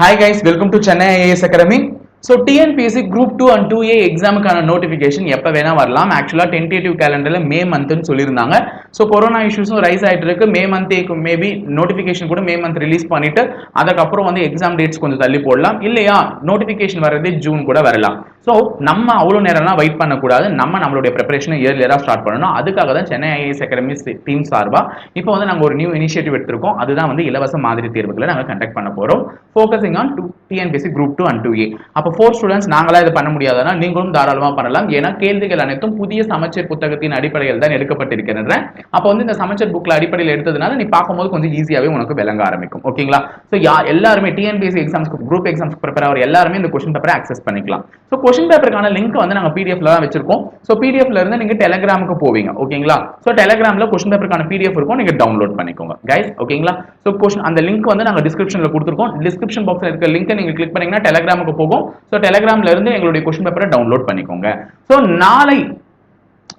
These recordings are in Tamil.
Hi guys welcome to Chennai IAS academy so TNPSC group two and two A எக்ஸாமுக்கான notification எப்போ வேணால் வரலாம். ஆக்சுவலாக டென்டேட்டிவ் கேலண்டரில் மே மந்த்னு சொல்லியிருந்தாங்க. ஸோ கொரோனா இஷ்யூஸும் ரைஸ் ஆகிட்டு இருக்கு. மே மந்த்தே மேபி நோட்டிஃபிகேஷன் கூட மே மந்த் ரிலீஸ் பண்ணிட்டு அதுக்கப்புறம் வந்து எக்ஸாம் டேட்ஸ் கொஞ்சம் தள்ளி போடலாம். இல்லையா? நோட்டிஃபிகேஷன் வர்றதே ஜூன் கூட வரலாம். ஸோ நம்ம அவ்வளோ நேரம்லாம் வெயிட் பண்ணக்கூடாது. நம்ம நம்மளுடைய ப்ரிப்பரேஷனை இயர்லியராக ஸ்டார்ட் பண்ணணும். அதுக்காக தான் சென்னை ஐஏஎஸ் அகாடமி டீம் சார்பாக இப்போ வந்து நாங்கள் ஒரு நியூ இனிஷியேட்டிவ் எடுத்திருக்கோம். அதுதான் வந்து இலவச மாதிரி தேர்வுகளை நாங்கள் கண்டக்ட் பண்ண போகிறோம் focusing on to TNPSC group two and two A அப்போ ஃபோர் ஸ்டூடெண்ட்ஸ் நாங்களா இது பண்ண முடியாதுன்னா நீங்களும் தாராளமாக பண்ணலாம். ஏன்னா கேள்விகள் அனைத்தும் புதிய சமச்சீர் புத்தகத்தின் அடிப்படையில் தான் எடுக்கப்பட்டிருக்கின்றன. அப்போ வந்து இந்த சமச்சீர் புக்கில் அடிப்படையில் எடுத்ததுனால நீ பார்க்கும்போது கொஞ்சம் ஈஸியாகவே உனக்கு விளங்க ஆரம்பிக்கும். ஓகேங்களா? ஸோ யா எல்லாருமே டிஎன்பிஎஸ்சி எக்ஸாம்ஸ்க்கு குரூப் எக்ஸாம்ஸ்க்கு ப்ரிப்பேர் ஆகிற எல்லாருமே இந்த கொஸ்டின் பேப்பரை ஆக்சஸ் பண்ணிக்கலாம். ஸோ கொஸ்டின் பேப்பருக்கான லிங்க் வந்து நாங்கள் பிடிஎஃப்ல தான் வச்சிருக்கோம். ஸோ பிடிஎஃப்ல இருந்து நீங்க டெலகிராமுக்கு போவீங்க. ஓகேங்களா? ஸோ டெலகிராமில் கொஸ்டின் பேப்பருக்கான பிடிஎஃப் இருக்கும். நீங்க டவுன்லோட் பண்ணிக்கோங்க. கைஸ் ஓகேங்களா? ஸோ கொஸ்டின் அந்த லிங்க் வந்து நாங்கள் டிஸ்கிரிப்ஷனில் கொடுத்துருக்கோம். டிஸ்கிரிப்ஷன் பாக்ஸில் இருக்க லிங்க் நீங்கள் கிளிக் பண்ணீங்கன்னா டெலகிராமுக்கு போகும். ஸோ டெலகிராமில் இருந்து எங்களுடைய கொஸ்டின் பேப்பரை டவுன்லோட் பண்ணிக்கோங்க. ஸோ நாளை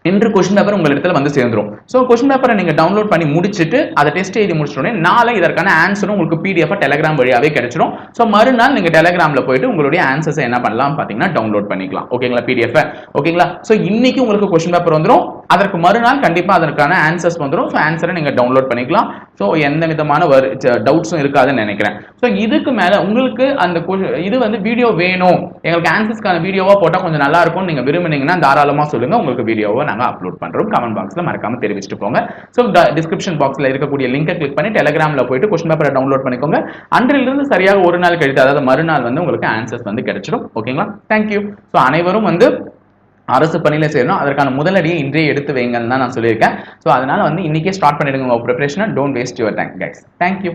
இன்று கொஸ்டின் பேப்பர் உங்கள் இடத்துல வந்து சேர்ந்துடும் ஸோ கொஸ்டின் பேப்பரை நீங்கள் டவுன்லோட் பண்ணி முடிச்சுட்டு அதை டெஸ்ட் எழுதி முடிச்சிட்டோன்னே நாளை இதற்கான ஆன்சரும் உங்களுக்கு பிடிஎஃப் டெலகிராம் வழியாகவே கிடைச்சிடும் ஸோ மறுநாள் நீங்கள் டெலகிராமில் போயிட்டு உங்களுடைய ஆன்சர்ஸை என்ன பண்ணலாம் பார்த்தீங்கன்னா டவுன்லோட் பண்ணிக்கலாம். ஓகேங்களா பிடிஎஃப் ஓகேங்களா ஸோ இன்னைக்கு உங்களுக்கு கொஸ்டின் பேப்பர் வந்துடும் அதற்கு மறுநாள் கண்டிப்பாக அதற்கான ஆன்சர்ஸ் வந்துடும் ஸோ ஆன்சரை நீங்கள் டவுன்லோட் பண்ணிக்கலாம். ஸோ எந்த விதமான டவுட்ஸும் இருக்காதுன்னு நினைக்கிறேன். ஸோ இதுக்கு மேலே உங்களுக்கு அந்த இது வந்து வீடியோ வேணும். எங்களுக்கு ஆன்சர்ஸ்க்கான வீடியோவாக போட்டால் கொஞ்சம் நல்லா இருக்கும் நீங்கள் விரும்புனீங்கன்னா தாராளமாக சொல்லுங்கள் உங்களுக்கு வீடியோவை நாங்கள் அப்லோட் பண்ணுறோம் கமெண்ட் பாக்ஸில் மறக்காம தெரிவிச்சுட்டு போங்க. ஸோ டிஸ்கிரிப்ஷன் பாக்ஸில் இருக்கக்கூடிய லிங்கை கிளிக் பண்ணி டெலகிராமில் போயிட்டு கொஸ்டின் பேப்பரை டவுன்லோட் பண்ணிக்கோங்க. அன்றிலிருந்து சரியாக ஒரு நாள் கழித்து அதாவது மறுநாள் வந்து உங்களுக்கு ஆன்சர்ஸ் வந்து கிடைச்சிடும். ஓகேங்களா தேங்க்யூ ஸோ அனைவரும் வந்து அரசு பணியில் சேரணும். அதற்கான முதலடியை இன்றே எடுத்து வைங்கன்னு தான் நான் சொல்லியிருக்கேன். ஸோ அதனால் வந்து இன்னைக்கே ஸ்டார்ட் பண்ணிடுங்க உங்கள் ப்ரிப்ரேஷனை don't waste your time guys thank you